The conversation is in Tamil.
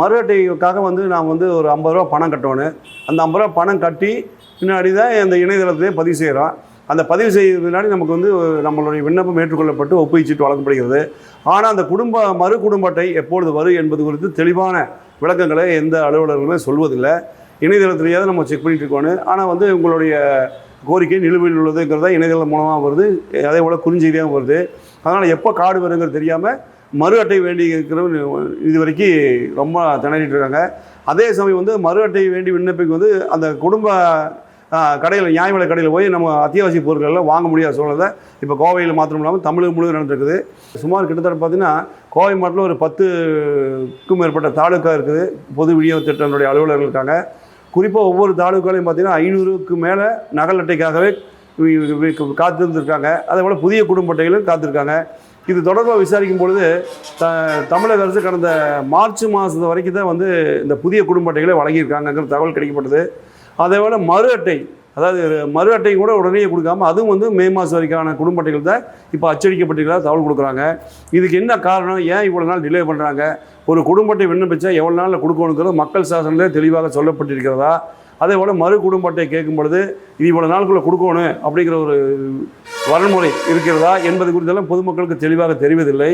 மறுவட்டிக்காக வந்து நான் வந்து ஒரு ஐம்பது ரூபா பணம் கட்டணும் அந்த ஐம்பது ரூபா பணம் கட்டி பின்னாடி தான் இந்த இணையதளத்திலே பதிவு செய்கிறோம் அந்த பதிவு செய்ய முன்னாடி நமக்கு வந்து நம்மளுடைய விண்ணப்பம் ஏற்றுக்கொள்ளப்பட்டு ஒப்புச்சிட்டு வழங்கப்படுகிறது. ஆனால் அந்த குடும்ப மறு குடும்ப அட்டை எப்பொழுது வரும் என்பது குறித்து தெளிவான விளக்கங்களை எந்த அலுவலர்களுமே சொல்வதில்லை. இணையதளத்திலேயாவது நம்ம செக் பண்ணிட்டு இருக்கோம் ஆனால் வந்து உங்களுடைய கோரிக்கை நிலுவையில் உள்ளதுங்கிறத இணையதளம் மூலமாக வருது. அதே போல் குறுஞ்செய்தியாகவும் வருது. அதனால் எப்போ கார்டு வருங்கிறது தெரியாமல் மறு அட்டை வேண்டி இருக்கிறவங்க இது வரைக்கும் ரொம்ப திணறிட்டு இருக்காங்க அதே சமயம் வந்து மறு அட்டை வேண்டி விண்ணப்பிக்கு வந்து அந்த குடும்ப கடையில் நியாய விலை கடையில் போய் நம்ம அத்தியாவசிய பொருட்கள்லாம் வாங்க முடியாத சூழ்நிலை இப்போ கோவையில் மாத்திரம் இல்லாமல் தமிழகம் முழுவதும் நடந்துருக்குது. சுமார் கிட்டத்தட்ட பார்த்தீங்கன்னா கோவை மாவட்டத்தில் ஒரு பத்துக்கும் மேற்பட்ட தாலுக்கா இருக்குது. பொது விநியோக திட்டங்களுடைய அலுவலர்கள் இருக்காங்க. குறிப்பாக ஒவ்வொரு தாலுக்காலையும் பார்த்தீங்கன்னா ஐநூறுக்கு மேலே நகல் அட்டைக்காகவே காத்திருந்துருக்காங்க காத்திருந்திருக்காங்க. அதே போல் புதிய குடும்ப அட்டைகளும் காத்திருக்காங்க. இது தொடர்பாக விசாரிக்கும் பொழுது த தமிழக அரசு கடந்த மார்ச் மாதம் வரைக்கும் தான் வந்து இந்த புதிய குடும்ப அட்டைகளை வழங்கியிருக்காங்கங்கிற தகவல் கிடைக்கப்பட்டது. அதே போல் மறு அட்டை அதாவது மறு அட்டை கூட உடனே கொடுக்காம அதுவும் வந்து மே மாதம் வரைக்கான குடும்ப அட்டைகள் தான் இப்போ அச்சடிக்கப்பட்டிருக்கிறதா தகவல் கொடுக்குறாங்க. இதுக்கு என்ன காரணம்? ஏன் இவ்வளோ நாள் டிலே பண்ணுறாங்க ஒரு குடும்ப அட்டை விண்ணப்பிச்சா எவ்வளோ நாளில் கொடுக்கணுங்கிறது மக்கள் சாசனத்திலே தெளிவாக சொல்லப்பட்டிருக்கிறதா? அதே போல் மறு குடும்ப அட்டையை கேட்கும் பொழுது இது இவ்வளோ நாளுக்குள்ளே கொடுக்கணும் அப்படிங்கிற ஒரு வரன்முறை இருக்கிறதா என்பது குறித்தெல்லாம் பொதுமக்களுக்கு தெளிவாக தெரிவதில்லை.